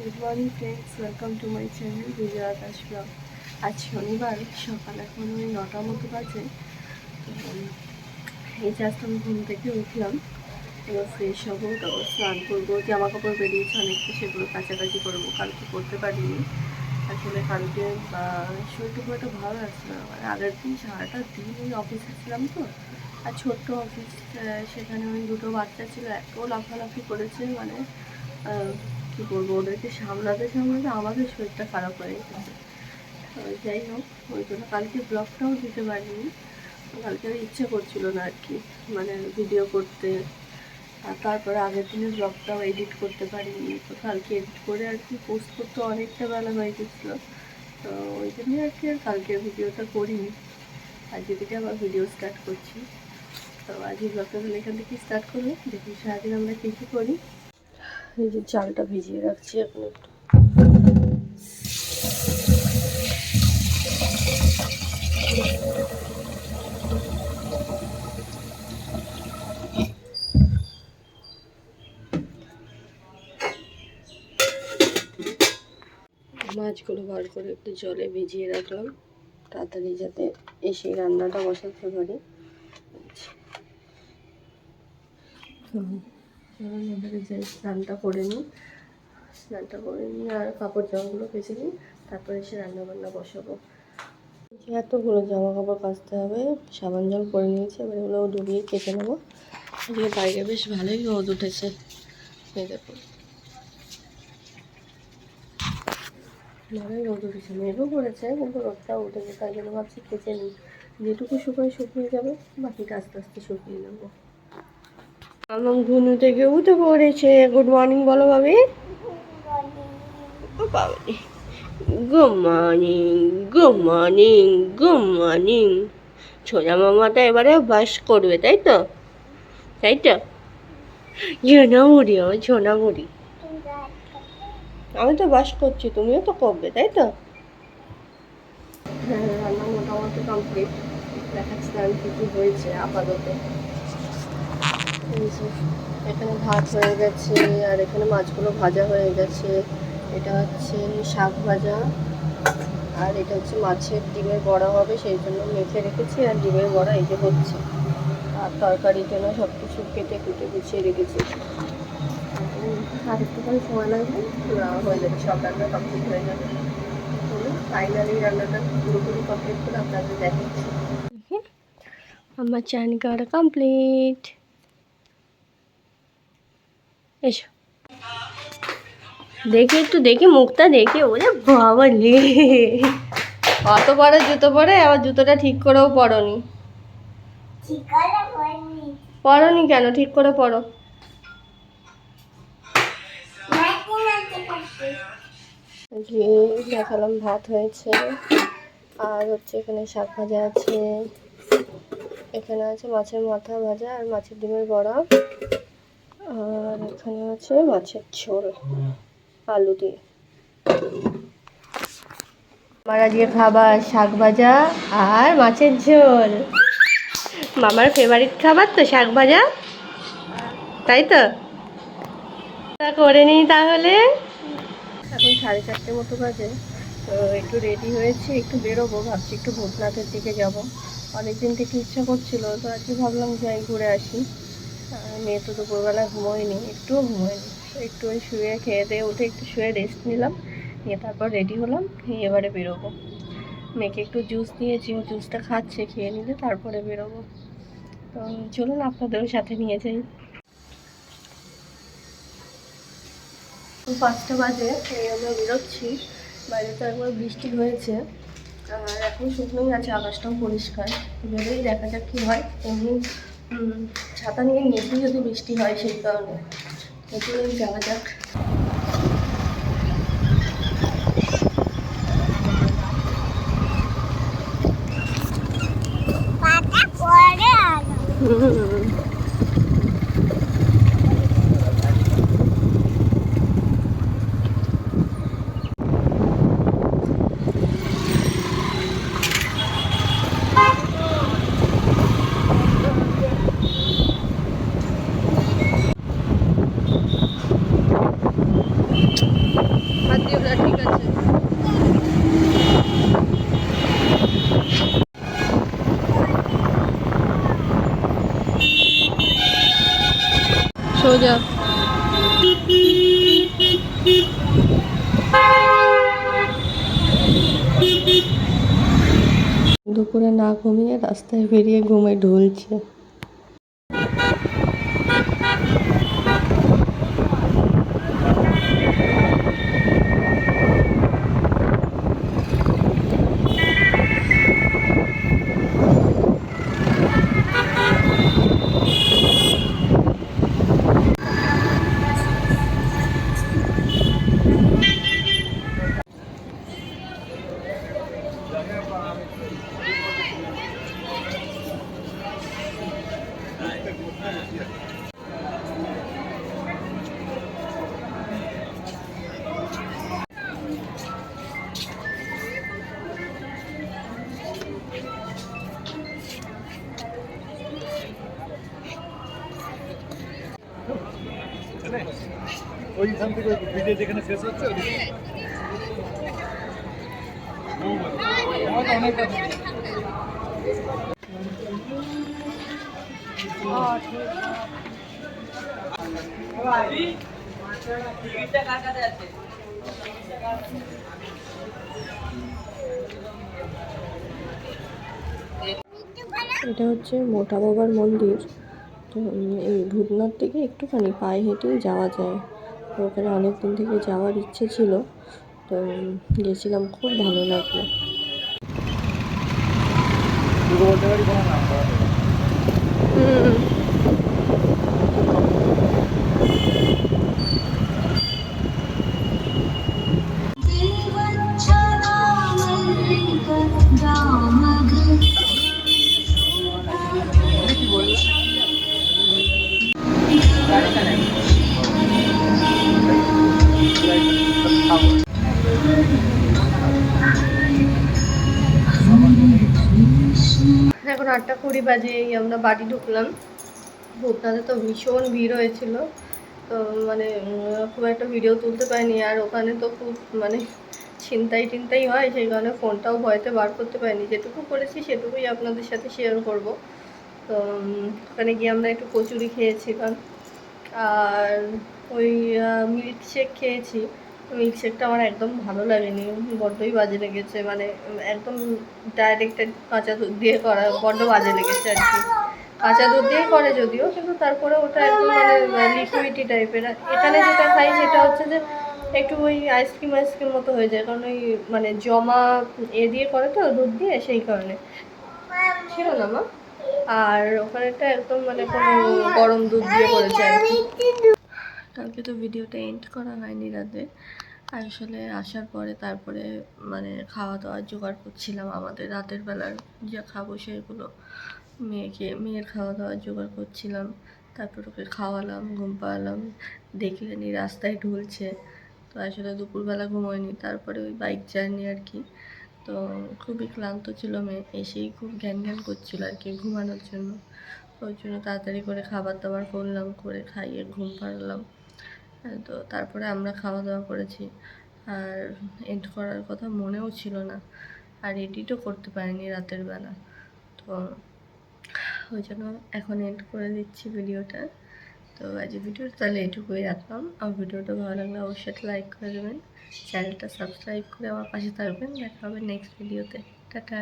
Good morning friends welcome to my channel Bijoy Akash vlog আজ শনিবার, সকাল এখন ওই নটার মতো বাজে। এই জাস্ট আমি ঘুম থেকে উঠলাম, এবার ফ্রেশ হব, তারপর স্নান করব। জামা কাপড় বেরিয়েছে অনেকটা সেগুলো কাছাকাছি করব। কালকে করতে পারিনি। আসলে কালকে শরীরটা খুব একটা ভালো লাগছে না। মানে আগের দিন সারাটা দিন ওই অফিসে ছিলাম তো। আর ছোট্ট অফিস সেখানে ওই দুটো বাচ্চা ছিল, এত লাফালাফি করেছে মানে কি বলব, ওদেরকে সামলাতে সামলাতে আমাদের শরীরটা খারাপ হয়ে গেছে। যাই হোক, ওই জন্য কালকে ব্লগটাও দিতে পারিনি। কালকে ইচ্ছে করছিল না আর কি মানে ভিডিও করতে। আর তারপরে আগের দিনের ব্লগটাও এডিট করতে পারিনি। তো কালকে এডিট করে আর কি পোস্ট করতে অনেকটা বেলা হয়ে গেছিল। তো ওই জন্যই আর কি আর কালকের ভিডিওটা করিনি। আজকে থেকে আবার ভিডিও স্টার্ট করছি, তো আজকে ব্লগটা তাহলে এখান থেকে স্টার্ট করব দেখি সারাদিন আমরা কী কী করি। এই যে চালটা ভিজিয়ে রাখছি এখন একটু। মাছগুলো বার করে একটু জলে ভিজিয়ে রাখলাম। তাড়াতাড়ি যাতে এসে রান্নাটা বসাতে পারি। চলুন এবারে যাই স্নানটা করে নিই। স্নানটা করে নিই আর কাপড় জামাগুলো কেচে নিই, তারপরে এসে রান্না বান্না বসাবো এতগুলো জামা কাপড় কাচতে হবে, সাবান জল করে নিয়েছি, এবার এগুলো ডুবিয়ে কেচে নেব। আজকে বাইরে বেশ ভালোই রোদ উঠেছে, এই দেখুন ভালোই রোদ উঠেছে, মেঘও পড়েছে কিন্তু রোদটাও উঠেছে, তাই জন্য ভাবছি কেচে নিই। যেটুকু শুকোয় শুকিয়ে যাবে, বাকিটা আস্তে আস্তে শুকিয়ে নেব। আমার ঘুনু থেকে উঠে পড়েছে। গুড মর্নিং বলো ভাবি। বাবারে। Good morning good morning good morning ছোলা মামাটা এবারে বাস করবে, তাই তো? তাই তো? ঝোনা মুড়ি আমার ঝোনা মুড়ি আমি তো বাস করছি, তুমিও তো করবে, তাই তো? হ্যাঁ রান্না মোটামুটি কমপ্লিট দেখাচ্ছি আমি কী কী হয়েছে আপাতত। এখানে ভাত হয়ে গেছে, আর এখানে মাছগুলো ভাজা হয়ে গেছে। এটা হচ্ছে শাক ভাজা, আর এটা হচ্ছে মাছের ডিমের বড়া হবে, সেই জন্য মেখে রেখেছি, আর ডিমের বড়া এই যে হচ্ছে। আর তরকারির জন্য সব কিছু কেটে কুটে গুছিয়ে রেখেছি। আর একটুখানি সময় লাগবে? হয়ে যাবে, সব রান্না কমপ্লিট হয়ে যাবে। ফাইনালি রান্নাটা পুরোপুরি কমপ্লিট করে আমার চান কমপ্লিট এসো। দেখি একটু, দেখি মুখটা, দেখি, ওরে বাবা লে অত বড় জুতো পরে, আবার জুতোটা ঠিক করেও পরনি। পরনি কেন? ঠিক করে পরো। দেখালাম, ভাত হয়েছে। আর হচ্ছে এখানে শাক ভাজা আছে। এখানে আছে মাছের মাথা ভাজা আর মাছের ডিমের বড়া। আর এখানে আছে মাছের ঝোল, আলু দিয়ে। আমার আজকে খাবার শাক ভাজা আর মাছের ঝোল। মামার ফেভারিট খাবার তো শাক ভাজা, তাই তো? তা করে নিই তাহলে। এখন সাড়ে চারটে মতো বাজে, তো একটু রেডি হয়েছি, একটু বেরোবো, ভাবছি একটু ভূতনাথের দিকে যাব। অনেকদিন থেকে ইচ্ছা করছিল, তো আজকে ভাবলাম যাই ঘুরে আসি। মেয়ে তো দুপুরবেলা ঘুমোয়নি, একটুও ঘুমোয়নি। একটু ওই শুয়ে খেয়ে দিয়ে উঠে একটু শুয়ে রেস্ট নিলাম, নিয়ে তারপর রেডি হলাম এবারে বেরোবো। মেয়েকে একটু জুস দিয়েছি, ও জুসটা খাচ্ছে, খেয়ে নিলে তারপরে বেরোবো। তো চলুন আপনাদেরও সাথে নিয়ে যাই। পাঁচটা বাজে, এই আমরা বেরোচ্ছি। বাইরে তো একবার বৃষ্টি হয়েছে, আর এখন শুকনোই আছে, আকাশটাও পরিষ্কার। ভেবেই দেখা যাক কী হয়। এমনি ছাতা নিয়ে নিয়েছি যদি বৃষ্টি হয় সেই কারণে এগুলোই যাওয়া যাক হুম। সোজা দুপুরে না ঘুমিয়ে রাস্তায় বেরিয়ে ঘুমে ঢুলছে। ওইখান থেকে ভিডিও যেখানে শেষ হচ্ছে এটা হচ্ছে মোটা বাবার মন্দির। তো এই ভূতনাথ থেকে একটুখানি পায়ে হেঁটেই যাওয়া যায়। ওখানে অনেক দিন থেকে যাওয়ার ইচ্ছে ছিল তো গেছিলাম খুব ভালো লাগল। দুটো এখন আটটা কুড়ি বাজে, এই আমরা বাড়ি ঢুকলাম। ভূতনাথে তো ভীষণ ভিড় হয়েছিল। তো মানে খুব একটা ভিডিও তুলতে পারিনি। আর ওখানে তো খুব মানে ছিনতাই টিনতাই হয়, সেই কারণে ফোনটাও ভয়তে বার করতে পারিনি। যেটুকু করেছি সেটুকুই আপনাদের সাথে শেয়ার করব। তো ওখানে গিয়ে আমরা একটু কচুরি খেয়েছিলাম। আর ওই মিল্ক শেক খেয়েছি। মিল্ক শেকটা আমার একদম ভালো লাগেনি। বড্ডই বাজে লেগেছে মানে একদম ডাইরেক্টেড কাঁচা দুধ দিয়ে করা, বড্ড বাজে লেগেছে আর কি। কাঁচা দুধ দিয়েই করে যদিও, কিন্তু তারপরে ওটা একদম মানে লিকুইডি টাইপের এখানে যেটা খাই সেটা হচ্ছে যে, একটু ওই আইসক্রিম আইসক্রিম মতো হয়ে যায়, কারণ ওই মানে জমা এ দিয়ে করে তো, দুধ দিয়ে সেই কারণে। ছিল না মা? আর ওখানেটা একদম মানে কোনো গরম দুধ দিয়ে করেছে আর কি। কালকে তো ভিডিওটা এন্ড করা হয়নি রাতে। আসলে আসার পরে তারপরে মানে খাওয়া দাওয়ার জোগাড় করছিলাম আমাদের রাতের বেলার যা খাব সেগুলো। মেয়েকে, মেয়ের খাওয়া দাওয়ার জোগাড় করছিলাম, তারপর ওকে খাওয়ালাম, ঘুম পাড়ালাম। দেখলেনি রাস্তায় ঢুলছে। তো আসলে দুপুরবেলা ঘুমোয়নি, তারপরে ওই বাইক জার্নি আর কি। তো খুবই ক্লান্ত ছিল মেয়ে, এসেই খুব জ্ঞান জ্ঞান করছিল আর কি ঘুমানোর জন্য। ওই জন্য তাড়াতাড়ি করে খাবার দাবার করলাম, করে খাইয়ে ঘুম পাড়ালাম। তো তারপরে আমরা খাওয়া দাওয়া করেছি। আর এন্ড করার কথা মনেও ছিল না। আর এডিটও করতে পারিনি রাতের বেলা। তো ওই জন্য এখন এন্ড করে দিচ্ছি ভিডিওটা। তো আজ ভিডিওটা তাহলে এটুকুই রাখলাম। আর ভিডিওটা ভালো লাগলে অবশ্যই লাইক করে দেবেন। চ্যানেলটা সাবস্ক্রাইব করে আমার পাশে থাকবেন। দেখা হবে নেক্সট ভিডিওতে টাটা।